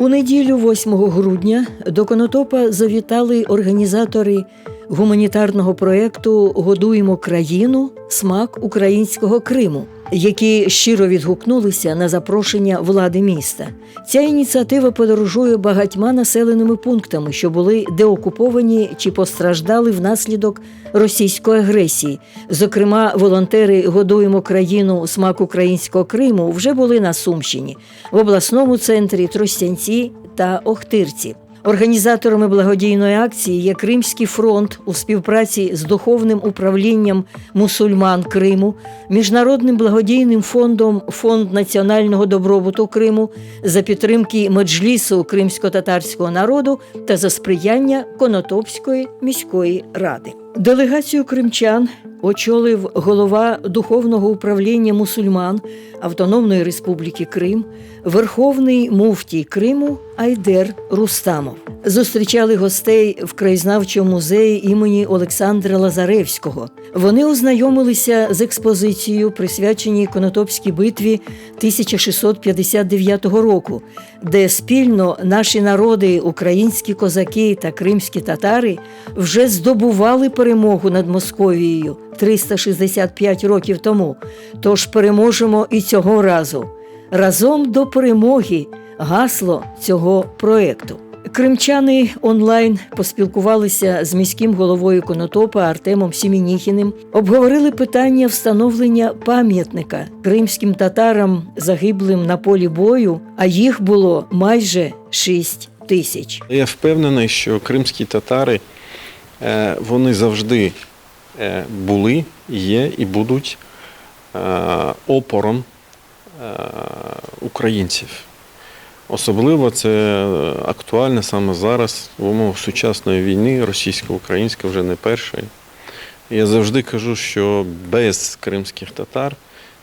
У неділю 8 грудня до Конотопа завітали організатори гуманітарного проєкту Годуємо країну. Смак українського Криму, які щиро відгукнулися на запрошення влади міста. Ця ініціатива подорожує багатьма населеними пунктами, що були деокуповані чи постраждали внаслідок російської агресії. Зокрема, волонтери Годуємо країну смак українського Криму вже були на Сумщині, в обласному центрі Тростянці та Охтирці. Організаторами благодійної акції є Кримський фронт у співпраці з духовним управлінням мусульман Криму, Міжнародним благодійним фондом Фонд національного добробуту Криму за підтримки меджлісу кримсько-татарського народу та за сприяння Конотопської міської ради. Делегацію кримчан очолив голова духовного управління мусульман Автономної Республіки Крим, Верховний муфтій Криму Айдер Рустамов. Зустрічали гостей в краєзнавчому музеї імені Олександра Лазаревського. Вони ознайомилися з експозицією, присвяченій Конотопській битві 1659 року, де спільно наші народи, українські козаки та кримські татари, вже здобували перемогу над Московією 365 років тому. Тож переможемо і цього разу. Разом до перемоги гасло цього проекту. Кримчани онлайн поспілкувалися з міським головою Конотопа Артемом Сімініхіним, обговорили питання встановлення пам'ятника кримським татарам, загиблим на полі бою, а їх було майже 6 тисяч. Я впевнений, що кримські татари е, вони завжди е, були, є і будуть е, опором українців. Особливо це актуально саме зараз в умовах сучасної війни, російсько-української вже не першої. Я завжди кажу, що без кримських татар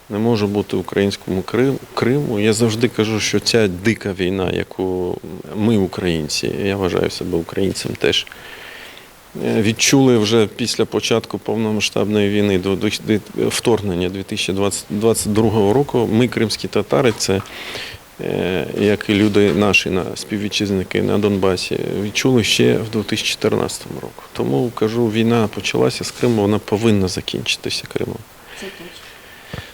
не може бути українському Криму. Я завжди кажу, що ця дика війна, яку ми, українці, я вважаю себе українцем теж. е, Відчули вже після початку повномасштабної війни до вторгнення 2022 року. Ми, кримські татари, це як і люди наші на співвітчизники на Донбасі, відчули ще в 2014 році. Тому кажу, війна почалася з Криму, вона повинна закінчитися Кримом.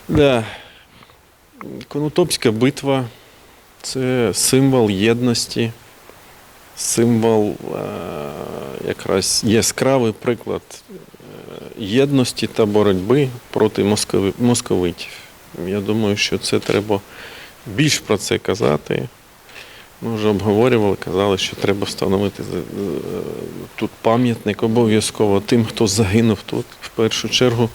Да. Конотопська битва це символ єдності, символ е, якраз яскравий приклад е, єдності та боротьби проти московитів. Я думаю, що це треба більш про це казати. Ми вже обговорювали, казали, що треба встановити е, тут пам'ятник обов'язково тим, хто загинув тут в першу чергу.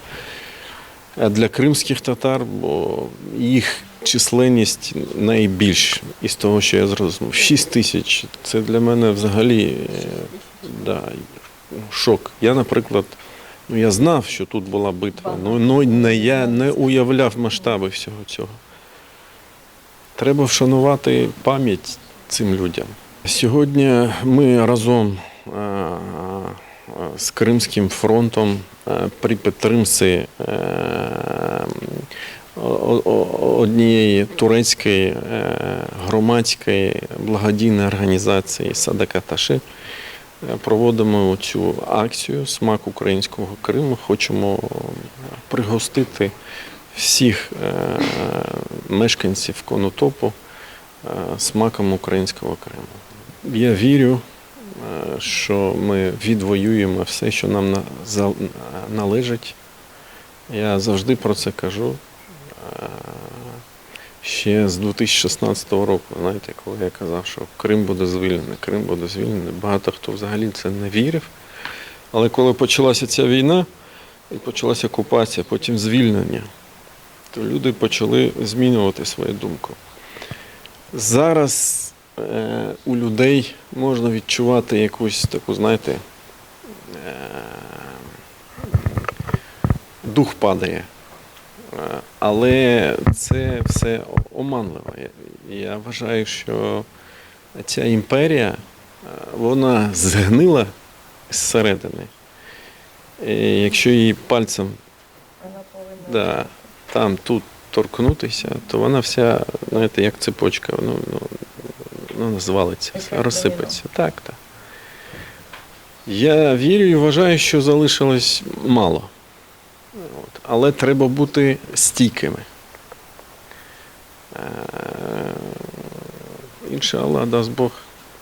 А для кримських татар, бо їх численність найбільш із того, що я зрозумів. 6 тисяч. Це для мене взагалі е, да, шок. Я, наприклад, ну я знав, що тут була битва, ну, ну не, я не уявляв масштаби всього цього. Треба вшанувати пам'ять цим людям. Сьогодні ми разом е, з Кримським фронтом е, при підтримці е, однієї турецької громадської благодійної організації Садака Таши е, проводимо цю акцію Смак українського Криму. Хочемо пригостити всіх е, мешканців Конотопу е, смаком українського Криму. Я вірю, е, що ми відвоюємо все, що нам належить. Я завжди про це кажу. Ще з 2016 року, знаєте, коли я казав, що Крим буде звільнений, Крим буде звільнений, багато хто взагалі це не вірив. Але коли почалася ця війна і почалася окупація, потім звільнення, то люди почали змінювати свою думку. Зараз е, у людей можна відчувати якусь таку, знаєте, е, дух падає. Е, Але це все оманливо. Я- Я вважаю, що ця імперія, е, вона згнила зсередини. Якщо її пальцем да, там, тут торкнутися, то вона вся, знаєте, як цепочка, ну, ну, ну, звалиться, розсипеться. Так, так. Я вірю і вважаю, що залишилось мало. От. Але треба бути стійкими. Е, Іншалlah, дасть Бог,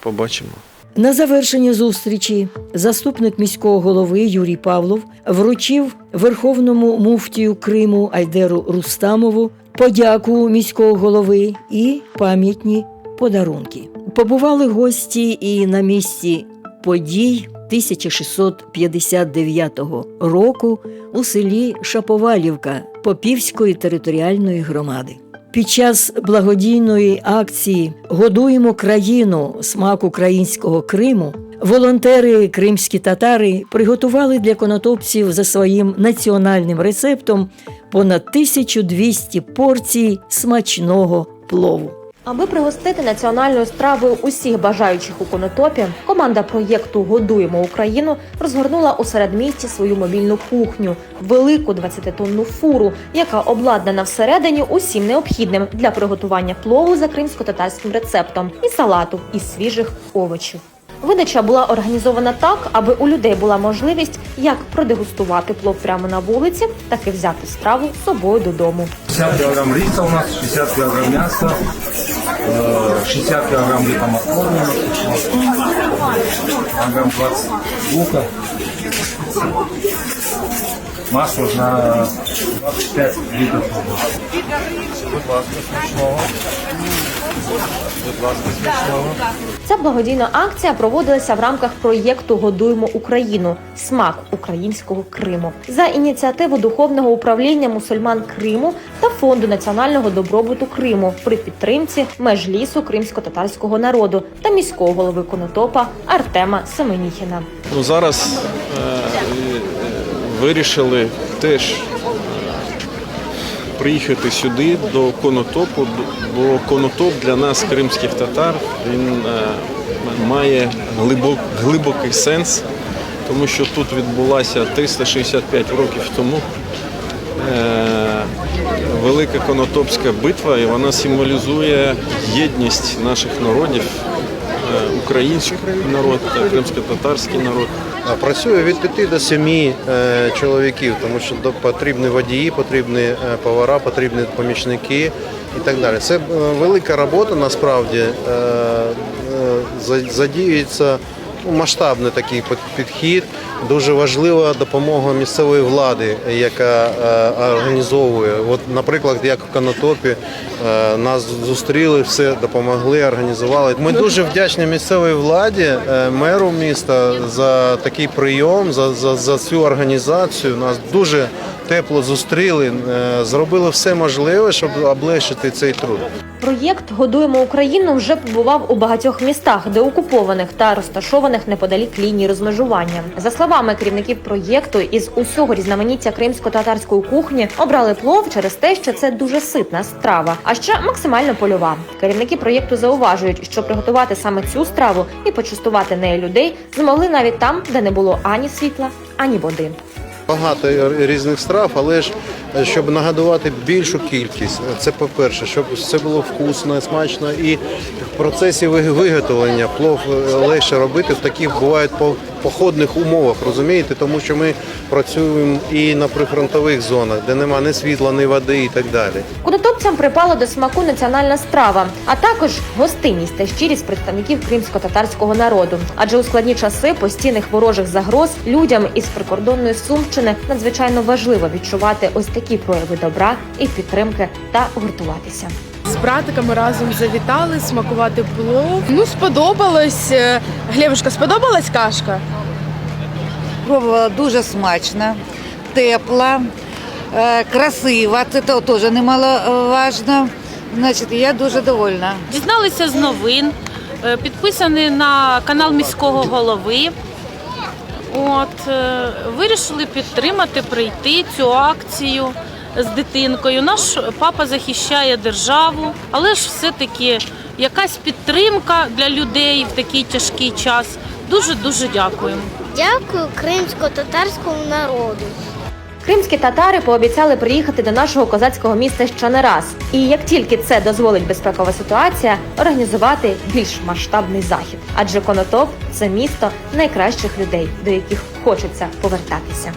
побачимо. На завершення зустрічі заступник міського голови Юрій Павлов вручив верховному муфтію Криму Айдеру Рустамову подяку міського голови і пам'ятні подарунки. Побували гості і на місці подій 1659 року у селі Шаповалівка Попівської територіальної громади. Під час благодійної акції Годуємо країну смак українського Криму. Волонтери кримські татари приготували для конотопців за своїм національним рецептом понад 1200 порцій смачного плову. Аби пригостити національною стравою усіх бажаючих у конотопі, команда проєкту Годуємо Україну розгорнула у середмісті свою мобільну кухню, велику 20-тонну фуру, яка обладнана всередині усім необхідним для приготування плову за кримсько-татарським рецептом і салату із свіжих овочів. Видача була організована так, аби у людей була можливість як продегустувати плов прямо на вулиці, так і взяти страву з собою додому. 50 килограмм риса у нас, 60 килограмм мяса, э, 60 килограмм липа моркови у нас ушло, килограмм 20 лука, масло на 25 литров. Ця благодійна акція проводилася в рамках проєкту Годуємо Україну смак українського Криму за ініціативу духовного управління мусульман Криму та фонду національного добробуту Криму при підтримці межлісу кримсько-татарського народу та міського голови Конотопа Артема Семеніхіна. Ну, зараз е, е, вирішили теж приїхати сюди до Конотопу, бо Конотоп для нас, кримських татар, він е, має глибок, глибокий сенс, тому що тут відбулася 365 років тому е, велика Конотопська битва, і вона символізує єдність наших народів, е, український народ та кримсько-татарський народ. Працює від 5 до 7 е, чоловіків, тому що потрібні водії, потрібні е, повара, потрібні помічники і так далі. Це е, велика робота насправді. Задіюється ну, масштабний такий під- підхід. Дуже важлива допомога місцевої влади, яка е, організовує. От, наприклад, як в Конотопі е, нас зустріли, все допомогли, організували. Ми дуже вдячні місцевій владі, е, меру міста за такий прийом, за, за, за цю організацію. Нас дуже тепло зустріли, е, зробили все можливе, щоб облегшити цей труд. Проєкт Годуємо Україну вже побував у багатьох містах, де окупованих та розташованих неподалік лінії розмежування. За словами керівників проєкту, із усього різноманіття кримсько-татарської кухні обрали плов через те, що це дуже ситна страва, а ще максимально польова. Керівники проєкту зауважують, що приготувати саме цю страву і почастувати нею людей змогли навіть там, де не було ані світла, ані води. Багато різних страв, але ж щоб нагадувати більшу кількість, це по-перше, щоб це було вкусно, смачно, і в процесі ви- виготовлення плов легше робити в таких бувають по- походних умовах, розумієте, тому що ми працюємо і на прифронтових зонах, де нема ні світла, ні води і так далі. Конотопцям припала до смаку національна страва, а також гостинність та щирість представників кримсько-татарського народу. Адже у складні часи постійних ворожих загроз людям із прикордонної сумщини надзвичайно важливо відчувати ось такі прояви добра і підтримки та гуртуватися. З братиками разом завітали смакувати плов. Ну, сподобалось. Е, Глебушка, сподобалась кашка? Пробувала дуже смачно, тепла, е, красива. Це теж немаловажно. Значить, я дуже довольна. Дізналися з новин, е, підписані на канал міського голови. От, вирішили підтримати, прийти цю акцію з дитинкою. Наш папа захищає державу, але ж все-таки якась підтримка для людей в такий тяжкий час. Дуже дуже дякуємо. Дякую кримсько-татарському народу. Кримські татари пообіцяли приїхати до нашого козацького міста ще не раз. І як тільки це дозволить безпекова ситуація, організувати більш масштабний захід. Адже Конотоп це місто найкращих людей, до яких хочеться повертатися.